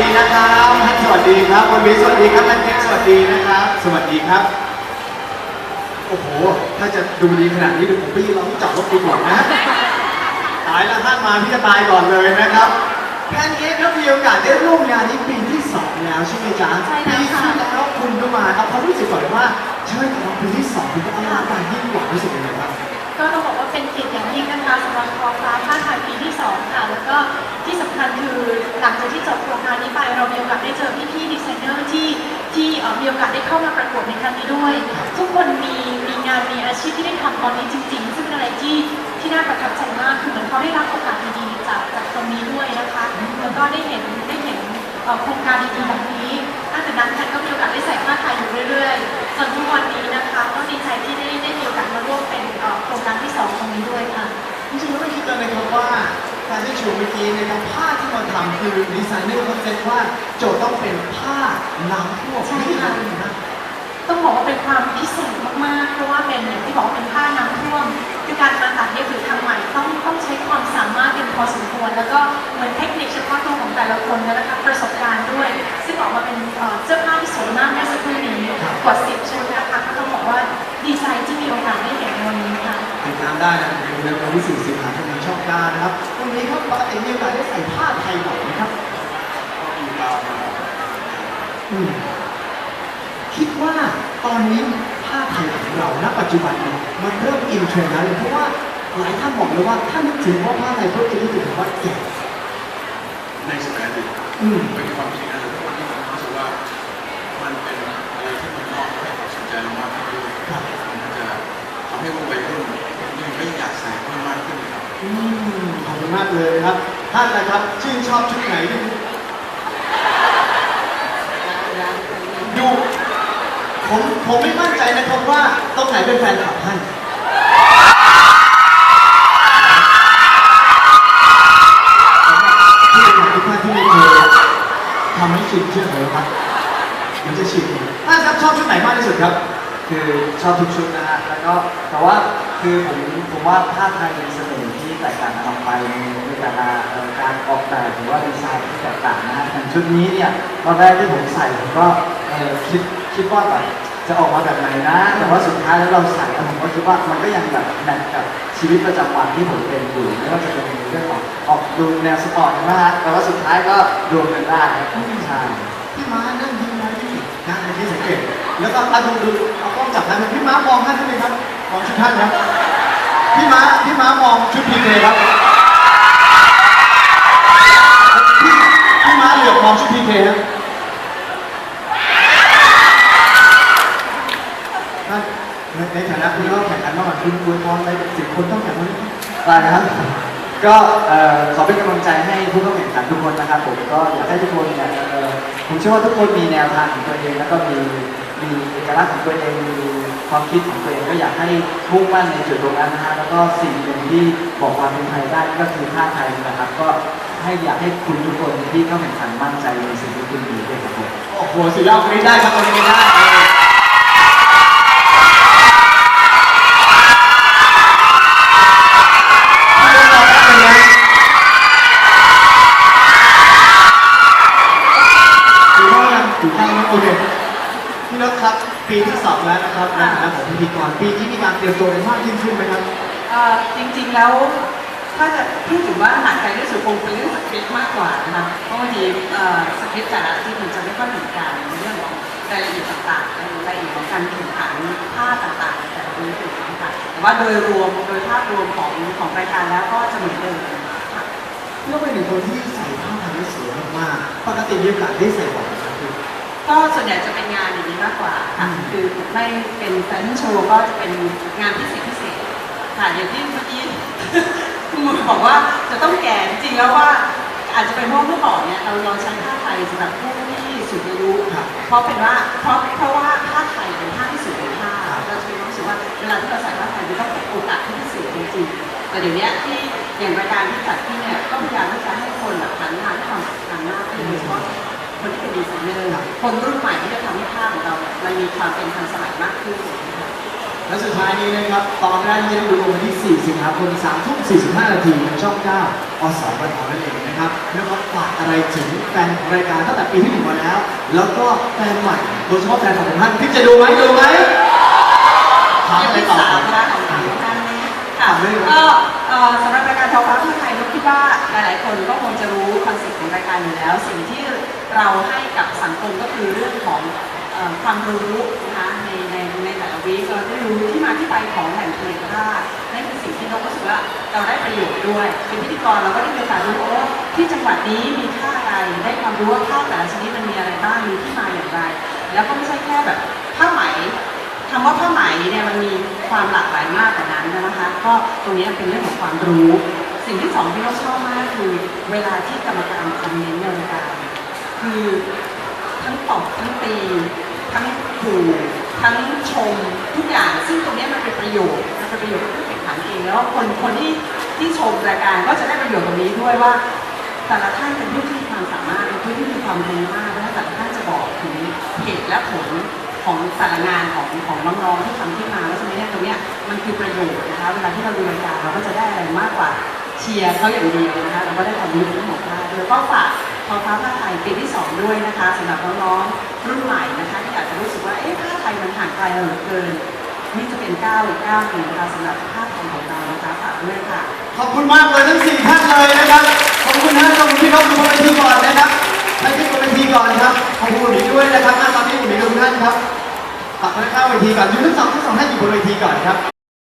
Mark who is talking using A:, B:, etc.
A: ดีนะครับท่านสวัสดีครับวันนี้สวัสดีครับท่านเพชรสวัสดีนะครับ สวัสดีครับ โอ้โห ถ้าจะดูดีขนาดนี้เดี๋ยวผมไปยืนรอที่จอดรถดีกว่านะ ตายแล้วท่านมาพี่จะตายก่อนเลยนะครับแพนเค้กครับมีโอกาสได้ร่วมงานนี้ปีที่สองแล้วใช่ไหมจ๊ะ
B: ใช่แล้ว
A: ปี
B: ค่ะ
A: ที่แล้วคุณก็มาครับเขามรู้สึกก่อนเลยว่าเชิญของปีที่สองคุณก็อลังการยิ่งกว่ารู้สึกยังไงบ้าง
B: ก็ต้องบอกว่าเป็นเกียรติอย่างยิ่งนะคะสำหรับคอฟ้าท่าทยปีที่ 2 ค่ะ แล้วก็ที่สำคัญคือหลังจากที่จบโครงการนี้ไป เรามีโอกาสได้เจอพี่ๆดีไซเนอร์ที่ที่มีโอกาสได้เข้ามาประกวดในครั้งนี้ด้วย ทุกคนมีมีงานมีอาชีพที่ได้ทำตอนนี้จริง ๆ ซึ่งเป็นอะไรที่ที่น่าประทับใจมากคือเหมือนเขาได้รับโอกาสดีๆจากจากตรงนี้ด้วยนะคะแล้วก็ได้เห็นได้เห็นโครงการดีๆแบบนี้ตั้งแต่นั้นแพนก็มีโอกาสได้ใส่ผ้าไทยอยู่เรื่อยๆจนทุกวันนี้นะคะ ก็ดีใจที่ได้ได้มีโอกาสมาร่วมเป็นโครงารที่
A: โชว์เมื่อกี้นะครับผ้าที่มาทำคือดีไซเนอร์เขาเซ็ตว่าโจทย์ต้องเป็นผ้าน้ำท่วม
B: ใช่ค่ะ
A: ไม่ได้นะ
B: ต้องบอกว่าเป็นความพิเศษมากๆ เพราะว่าเป็นอย่างที่บอกว่าเป็นผ้าน้ำท่วม คือการมาตัดเย็บหรือทำใหม่ต้องต้องใช้ความสามารถเป็นพอสมควร แล้วก็เหมือนเทคนิคเฉพาะตัวของแต่ละคนนะคะประสบการณ์ด้วย ซึ่งออกมาเป็นเอ่อเสื้อผ้าที่สวยมากเมื่อสักครู่นี้กว่าสิบชุดนะคะก็ต้องบอกว่าดีใจที่มีโอกาสได้เห็นในวันนี้ค่ะ
A: ติดตามได้นะครับในวันที่4สิงหาคมนี้ช่อง9นะครับวั นนี้ครับปกติมีโอกาสได้ใส่ผ้าไทยบ่อยไหมครับอืมคิดว่าตอนนี้ผ้าไทยของเราณปัจจุบันเนี่ยมันเริ่มอินเทรนด์แล้วเลยเพราะว่าหลายท่านบอกเลยว่าถ้านึกถึงว่าผ้าไทยเพิ่มจะนึกถึงว่าแก่
C: ในสมัยอดีต
A: อืม
C: เป็นความจริ เล
A: ยครับ ท่านนะครับชื่นชอบชุดไหนที่ดูผมผมไม่มั่นใจนะครับว่าตรงไหนเป็นแฟนคลับท่านที่เป็นทุกท่านที่ไม่เคยทำให้ชินเชื่อเลยครับมันจะชินท่านครับชอบชุดไหนมากที่สุดครับ
D: คือชอบทุกชุดนะฮะแล้วก็แต่ว่าคือผมผมว่าผ้าไทยมีเสน่ห์ที่แตกต่างกันออกไปในแต่ละการออกแบบหรือว่าดีไซน์ที่แตกต่างนะฮะอย่างชุดนี้เนี่ยตอนแรกที่ผมใส่ผมก็คิดคิดว่าแบบจะออกมาแบบไหนนะ แต่ว่าสุดท้ายแล้วเราใส่แล้วผมก็คิดว่ามันก็ยังแบบแมทกับชีวิตประจำวันที่ผมเป็นอยู่ไม่ว่าจะเป็นเรื่องของออกดูแนวสปอร์ตนะฮะแต่ว่าสุดท้ายก็รวมกันได้ครับใช่
A: พี่ม้านั่งยิ้มแล้วนี่นะในที่สังเกตแล้วก็อะดูดูเอากล้องจับท่านพี่ม้ามองท่านนิดนึงครับมองชุดท่านครับ พี่ม้าพี่ม้ามองชุดพีเคครับพี่พี่ม้าเหลือบมองชุดพีเคครับท่นในในฐานะคุณเข้าแข่งขันมาก่อนคุณอวยพรอะไรสิบคนต้องแข่งวันนี้
D: ได้นะครับ ก็เอ่อขอเป็นกำลังใจให้ผู้เข้าแข่งขันทุกคนนะครับผมก็อยากให้ทุกคนเนี่ยเอ่อผมเชื่อว่าทุกคนมีแนวทางของตัวเองแล้วก็มี มีเอกลักษณ์ของตัวเองมีความคิดของตัวเองก็อยากให้มุ่งมั่นในจุดตรงนั้นนะฮะแล้วก็สิ่งหนึ่งที่บอกความเป็นไทยได้ก็คือท่าไทยนะครับ ก็ให้อยากให้คุณทุกคนที่เข้าแข่งขันมั่นใจในสิ่งที่คุณมีด้วยครับผม
A: โอ้โหสุดยอดคนนี้ได้ครับคนนี้ได้พี่นกรอแป๊บนึงนะถือว่ายังถือข้างนะโอเคพี่นกครับ ปีที่สองแล้วนะครับในฐานะของพิธีกรปีนี้มีการเตรียมตัวกันมากยิ่งขึ้นไหมครับ
E: เอ่อจ ริง ๆ แล้ว ถ้าจะพูดถึงว่าหนักใจที่สุดคงเป็นเรื่องสคริปต์มากกว่านะคะเพราะบางทีเอ่อสคริปต์แต่ละที่มันจะไม่ค่อยเหมือนกันในเรื่องของรายละเอียดต่างๆรายละเอียดของการแข่งขันท่าต่างๆแต่ละพื้นที่ต่างๆแต่ว่าโดยรวมโดยภาพรวมของของรายการแล้วก็จะเหมือนเดิมค่ะ
A: พี่นกเป็นหนึ่งคนที่ใส่ผ้าไทยได้สวยมากๆปกติมีโอกาสได้ใส่บ่อยไหมครับพี่
E: ก็ส่วนใหญ่จะเป็นงานอย่างนี้มากกว่าค่ะ
A: อืม
E: คือไม่เป็นแฟชั่นโชว์ก็จะเป็นงานพิเศษพิเศษค่ะอย่างที่เมื่อกี้ คุณหมอบอกว่าจะต้องแก่จริงๆแล้วว่าอาจจะเป็นเพราะเมื่อก่อนเนี่ยเราเราใช้ผ้าไทยสำหรับผู้ที่สูงอายุ
A: ครับ
E: เพราะเป็นว่าเพราะเพราะว่าผ้าไทยเป็นผ้าที่สูงเป็นผ้า
A: ครับ
E: เราจะมีความรู้สึกว่าเวลาที่เราใส่ผ้าไทยมันต้องโอกาสที่พิเศษจริงๆแต่เดี๋ยวนี้ที่อย่างรายการที่จัดที่เนี่ยก็พยายามที่จะให้คนแบบหันมาให้ความสำคัญมากขึ้นโดยเฉพาะคนที่เป็นดีไซเนอร์คนรุ่นใหม่ที่จะทำให้ภาพของเราเนี่ยมันมีความเป็นทันสมัยมากขึ้น
A: และสุดท้ายนี้นะครับ ตอนแรกที่จะได้ดูวันที่ 4 สิงหาคม3ทุ่ม45 นาทีทางช่อง 9 อสมทนั่นเองนะครับเรื่องว่าฝากอะไรถึงแฟนของรายการตั้งแต่ปีที่หนึ่งมาแล้ว แล้วก็แฟนใหม่โดยเฉพาะแฟนของท่านที่จะดูไหมดูไหมถาม
E: ยัง
A: อะไร
E: ที่
A: ต่อ
E: สาม
A: ครับ
E: นะของทางท่านนี้ค่ะก็เอ่อสำหรับรายการทอฟ้าทั่วไทยนุกคิดว่าหลายๆ คนก็คงจะรู้คอนเซ็ปต์ของรายการอยู่แล้ว สิ่งที่เราให้กับสังคมก็คือเรื่องของเอ่อ ความรู้นะคะในในในแต่ละวีคเราได้รู้ที่มาที่ไปของแหล่งผลิตค่านั่นคือสิ่งที่เราก็รู้สึกว่าเราได้ประโยชน์ด้วยเป็นพิธีกรเราก็ได้มีโอกาสรู้ว่าที่จังหวัดนี้มีค่าอะไรได้ความรู้ว่าผ้าแต่ละชนิดมันมีอะไรบ้างมีที่มาอย่างไร แล้วก็ไม่ใช่แค่แบบผ้าไหมคำว่าผ้าไหมเนี่ยมันมีความหลากหลายมากกว่านั้นนะคะก็ตรงนี้เป็นเรื่องของความรู้ สิ่งที่สองที่เราชอบมากคือเวลาที่กรรมการคอมเมนต์ในรายการคือทั้งตอบทั้งตี ทั้งขู่ทั้งชมทุกอย่าง ซึ่งตรงนี้มันเป็นประโยชน์มันเป็นประโยชน์กับผู้แข่งขันเองแล้วคนคนที่ที่ชมรายการก็จะได้ประโยชน์ตรงนี้ด้วยว่า แต่ละท่านเป็นผู้ที่มีความสามารถเป็นผู้ที่มีความรู้มากและแต่ละท่านจะบอกถึงเหตุและผลของแต่ละงานของของน้องๆที่ทำที่มาแล้วฉะนั้นเนี่ยตรงเนี้ยมันคือประโยชน์นะคะเวลาที่เราดูรายการเราก็จะได้อะไรมากกว่าเชียร์เขาอย่างเดียวนะคะเราก็ได้ความรู้เรื่องของผ้าด้วยก็ฝาก ทอฟ้าผ้าไทยปีที่สองด้วยนะคะสำหรับน้องๆรุ่นใหม่นะคะที่อาจจะรู้สึกว่าเอ๊ะผ้าไทยมันห่างไกลเหลือเกินนี่จะเป็นก้าวอีกก้าวหนึ่งนะคะสำหรับผ้าไทยของเรานะคะฝากด้วยค่ะ
A: ขอบคุณมากเลยทั้งสี่ท่านเลยนะครับขอบคุณท่านขอบคุณพี่น้องคุณบนทีก่อนนะครับให้ขึ้นบนทีก่อนนะครับขอบคุณคุณหมีด้วยนะครับตอนนี้หมีกับทุกท่านครับฝากไว้ข้างเวทีก่อนอยู่ทั้งสองทั้งสองท่านอยู่บนเวทีก่อนครับ